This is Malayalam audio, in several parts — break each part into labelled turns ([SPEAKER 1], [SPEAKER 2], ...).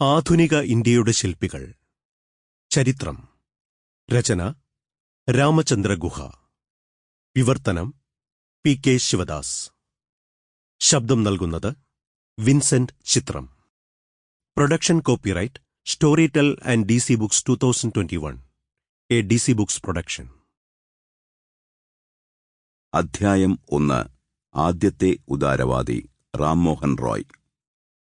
[SPEAKER 1] ആധുനിക ഇന്ത്യയുടെ ശില്പികൾ. ചരിത്രം. രചന. രാമചന്ദ്ര ഗുഹ. വിവർത്തനം. P K Sivadas. ശബ്ദം നൽകുന്നത് വിൻസെന്റ് ചിത്രം. Production copyright Storytel and D C Books two thousand twenty one. A D C Books production.
[SPEAKER 2] അധ്യായം ഒന്ന്. ആദ്യത്തെ ഉദാരവാദി റാംമോഹൻ റോയ്.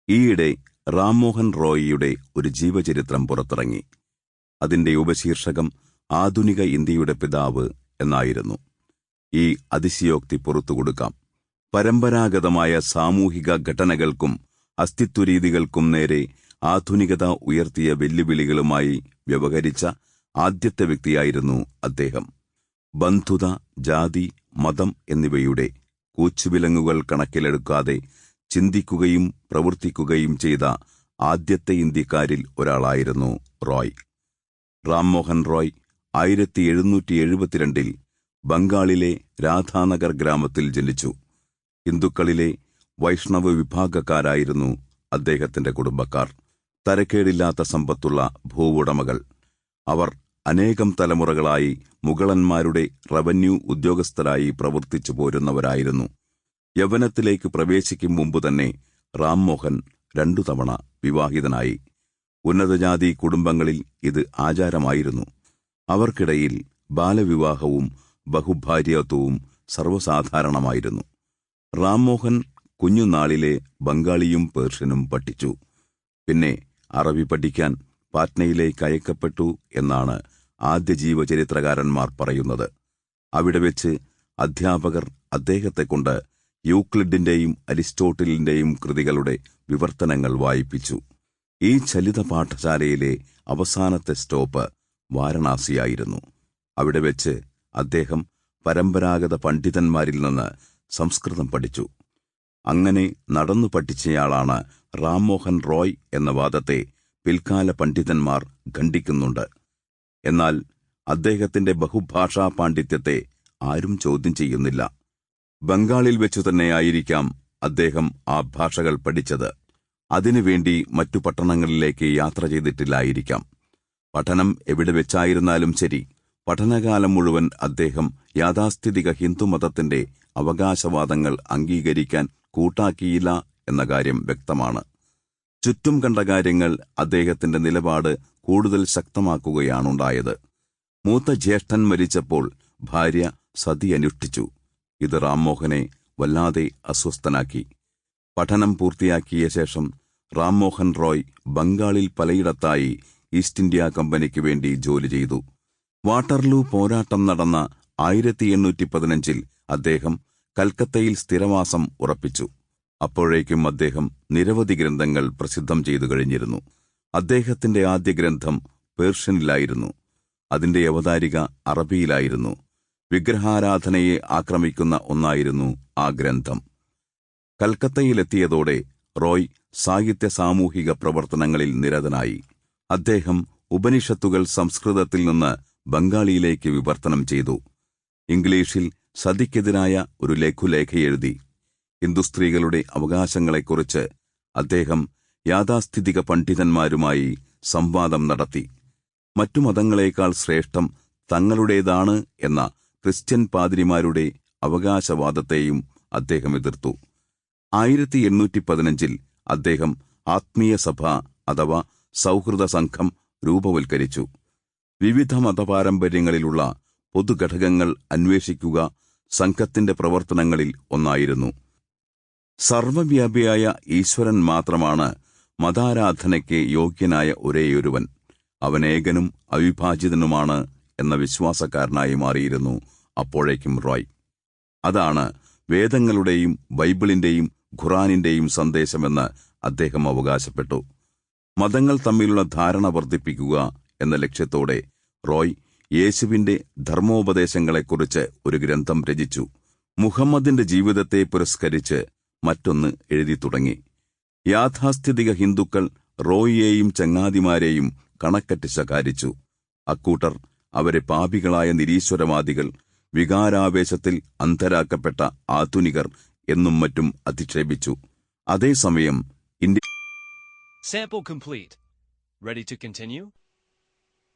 [SPEAKER 2] ഈയിടെ റാംമോഹൻ റോയിയുടെ ഒരു ജീവചരിത്രം പുറത്തിറങ്ങി. അതിന്റെ ഉപശീർഷകം ആധുനിക ഇന്ത്യയുടെ പിതാവ് എന്നായിരുന്നു. ഈ അതിശയോക്തി പുറത്തുകൊടുക്കാം പരമ്പരാഗതമായ സാമൂഹിക ഘടനകൾക്കും അസ്തിത്വരീതികൾക്കും നേരെ ആധുനികത ഉയർത്തിയ വെല്ലുവിളികളുമായി വ്യവഹരിച്ച ആദ്യത്തെ വ്യക്തിയായിരുന്നു അദ്ദേഹം. ബന്ധുത ജാതി മതം എന്നിവയുടെ കൂച്ചുവിലങ്ങുകൾ കണക്കിലെടുക്കാതെ ചിന്തിക്കുകയും പ്രവർത്തിക്കുകയും ചെയ്ത ആദ്യത്തെ ഇന്ത്യക്കാരിൽ ഒരാളായിരുന്നു റോയ്. റാംമോഹൻ റോയ് ആയിരത്തി എഴുന്നൂറ്റി എഴുപത്തിരണ്ടിൽ ബംഗാളിലെ രാധാനഗർ ഗ്രാമത്തിൽ ജനിച്ചു. ഹിന്ദുക്കളിലെ വൈഷ്ണവ വിഭാഗക്കാരായിരുന്നു അദ്ദേഹത്തിന്റെ കുടുംബക്കാർ. തരക്കേടില്ലാത്ത സമ്പത്തുള്ള ഭൂവുടമകൾ. അവർ അനേകം തലമുറകളായി മുഗളന്മാരുടെ റവന്യൂ ഉദ്യോഗസ്ഥരായി പ്രവർത്തിച്ചു പോരുന്നവരായിരുന്നു. യൗവനത്തിലേക്ക് പ്രവേശിക്കും മുമ്പ് തന്നെ റാംമോഹൻ രണ്ടു തവണ വിവാഹിതനായി. ഉന്നതജാതി കുടുംബങ്ങളിൽ ഇത് ആചാരമായിരുന്നു. അവർക്കിടയിൽ ബാലവിവാഹവും ബഹുഭാര്യത്വവും സർവസാധാരണമായിരുന്നു. റാംമോഹൻ കുഞ്ഞുനാളിലെ ബംഗാളിയും പേർഷ്യനും പഠിച്ചു. പിന്നെ അറബി പഠിക്കാൻ പാറ്റ്നയിലേക്ക് അയക്കപ്പെട്ടു എന്നാണ് ആദ്യ ജീവചരിത്രകാരന്മാർ പറയുന്നത്. അവിടെ വെച്ച് അധ്യാപകർ അദ്ദേഹത്തെക്കൊണ്ട് യൂക്ലിഡിന്റെയും അരിസ്റ്റോട്ടിലിന്റെയും കൃതികളുടെ വിവർത്തനങ്ങൾ വായിപ്പിച്ചു. ഈ ചലിത പാഠശാലയിലെ അവസാനത്തെ സ്റ്റോപ്പ് വാരണാസിയായിരുന്നു. അവിടെ വെച്ച് അദ്ദേഹം പരമ്പരാഗത പണ്ഡിതന്മാരിൽ നിന്ന് സംസ്കൃതം പഠിച്ചു. അങ്ങനെ നടന്നു പഠിച്ചയാളാണ് റാംമോഹൻ റോയ് എന്ന വാദത്തെ പിൽക്കാല പണ്ഡിതന്മാർ ഖണ്ഡിക്കുന്നുണ്ട്. എന്നാൽ അദ്ദേഹത്തിന്റെ ബഹുഭാഷാ പാണ്ഡിത്യത്തെ ആരും ചോദ്യം ചെയ്യുന്നില്ല. ബംഗാളിൽ വെച്ചു തന്നെയായിരിക്കാം അദ്ദേഹം ആ ഭാഷകൾ പഠിച്ചത്. അതിനുവേണ്ടി മറ്റു പട്ടണങ്ങളിലേക്ക് യാത്ര ചെയ്തിട്ടില്ലായിരിക്കാം. പഠനം എവിടെ വെച്ചായിരുന്നാലും ശരി പഠനകാലം മുഴുവൻ അദ്ദേഹം യാഥാസ്ഥിതിക ഹിന്ദുമതത്തിന്റെ അവകാശവാദങ്ങൾ അംഗീകരിക്കാൻ കൂട്ടാക്കിയില്ല എന്ന കാര്യം വ്യക്തമാണ്. ചുറ്റും കണ്ട കാര്യങ്ങൾ അദ്ദേഹത്തിന്റെ നിലപാട് കൂടുതൽ ശക്തമാക്കുകയാണുണ്ടായത്. മൂത്ത ജ്യേഷ്ഠൻ മരിച്ചപ്പോൾ ഭാര്യ സതി അനുഷ്ഠിച്ചു. ഇത് റാംമോഹനെ വല്ലാതെ അസ്വസ്ഥനാക്കി. പഠനം പൂർത്തിയാക്കിയ ശേഷം റാംമോഹൻ റോയ് ബംഗാളിൽ പലയിടത്തായി ഈസ്റ്റ് ഇന്ത്യ കമ്പനിക്ക് വേണ്ടി ജോലി ചെയ്തു. വാട്ടർലൂ പോരാട്ടം നടന്ന ആയിരത്തി എണ്ണൂറ്റി പതിനഞ്ചിൽ അദ്ദേഹം കൽക്കത്തയിൽ സ്ഥിരവാസം ഉറപ്പിച്ചു. അപ്പോഴേക്കും അദ്ദേഹം നിരവധി ഗ്രന്ഥങ്ങൾ പ്രസിദ്ധം ചെയ്തു കഴിഞ്ഞിരുന്നു. അദ്ദേഹത്തിന്റെ ആദ്യ ഗ്രന്ഥം പേർഷ്യനിലായിരുന്നു. അതിന്റെ അവതാരിക അറബിയിലായിരുന്നു. വിഗ്രഹാരാധനയെ ആക്രമിക്കുന്ന ഒന്നായിരുന്നു ആ ഗ്രന്ഥം. കൽക്കത്തയിലെത്തിയതോടെ റോയ് സാഹിത്യ സാമൂഹിക പ്രവർത്തനങ്ങളിൽ നിരതനായി. അദ്ദേഹം ഉപനിഷത്തുകൾ സംസ്കൃതത്തിൽ നിന്ന് ബംഗാളിയിലേക്ക് വിവർത്തനം ചെയ്തു. ഇംഗ്ലീഷിൽ സതിക്കെതിരായ ഒരു ലഘുലേഖ എഴുതി. ഹിന്ദുസ്ത്രീകളുടെ അവകാശങ്ങളെക്കുറിച്ച് അദ്ദേഹം യാഥാസ്ഥിതിക പണ്ഡിതന്മാരുമായി സംവാദം നടത്തി. മറ്റു മതങ്ങളേക്കാൾ ശ്രേഷ്ഠം തങ്ങളുടേതാണ് എന്ന ക്രിസ്ത്യൻ പാതിരിമാരുടെ അവകാശവാദത്തെയും അദ്ദേഹം എതിർത്തു. ആയിരത്തി എണ്ണൂറ്റി പതിനഞ്ചിൽ അദ്ദേഹം ആത്മീയ സഭ അഥവാ സൗഹൃദ സംഘം രൂപവൽക്കരിച്ചു. വിവിധ മതപാരമ്പര്യങ്ങളിലുള്ള പൊതുഘടകങ്ങൾ അന്വേഷിക്കുക സംഘത്തിന്റെ പ്രവർത്തനങ്ങളിൽ ഒന്നായിരുന്നു. സർവവ്യാപിയായ ഈശ്വരൻ മാത്രമാണ് മതാരാധനയ്ക്ക് യോഗ്യനായ ഒരേയൊരുവൻ. അവനേകനും അവിഭാജിതനുമാണ് എന്ന വിശ്വാസക്കാരനായി മാറിയിരുന്നു അപ്പോഴേക്കും റോയ്. അതാണ് വേദങ്ങളുടെയും ബൈബിളിന്റെയും ഖുറാനിന്റെയും സന്ദേശമെന്ന് അദ്ദേഹം അവകാശപ്പെട്ടു. മതങ്ങൾ തമ്മിലുള്ള ധാരണ വർദ്ധിപ്പിക്കുക എന്ന ലക്ഷ്യത്തോടെ റോയ് യേശുവിന്റെ ധർമ്മോപദേശങ്ങളെക്കുറിച്ച് ഒരു ഗ്രന്ഥം രചിച്ചു. മുഹമ്മദിന്റെ ജീവിതത്തെ പുരസ്കരിച്ച് മറ്റൊന്ന് എഴുതി തുടങ്ങി. യാഥാസ്ഥിതിക ഹിന്ദുക്കൾ റോയിയെയും ചങ്ങാതിമാരെയും കണക്കറ്റ് ശകാരിച്ചു. അക്കൂട്ടർ അവരെ പാപികളായ നിരീശ്വരവാദികൾ വികാരാവേശത്തിൽ അന്ധരാക്കപ്പെട്ട ആധുനികർ എന്നും മറ്റും അധിക്ഷേപിച്ചു അതേസമയം ഇന്ത്യ?